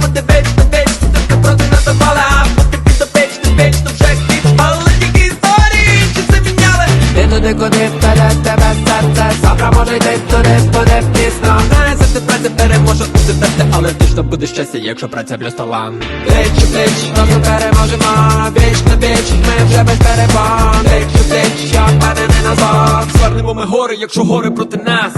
Бо ти веч, ти веч, ти ти проти нас напала А поки ти до печ, ти веч, то вже Але тільки історії, чи це міняли. Ти туди, куди вперед тебе серце? Завтра може йти туди, буде пізно. Знає, за тебе не переможе у тебе Але точно буде щастя, якщо праця плюс талант Плеч, плеч, Разом переможемо. Віч на віч, ми вже без перебон Плеч у плеч, я впевнений назад. Звернемо ми гори, якщо гори проти нас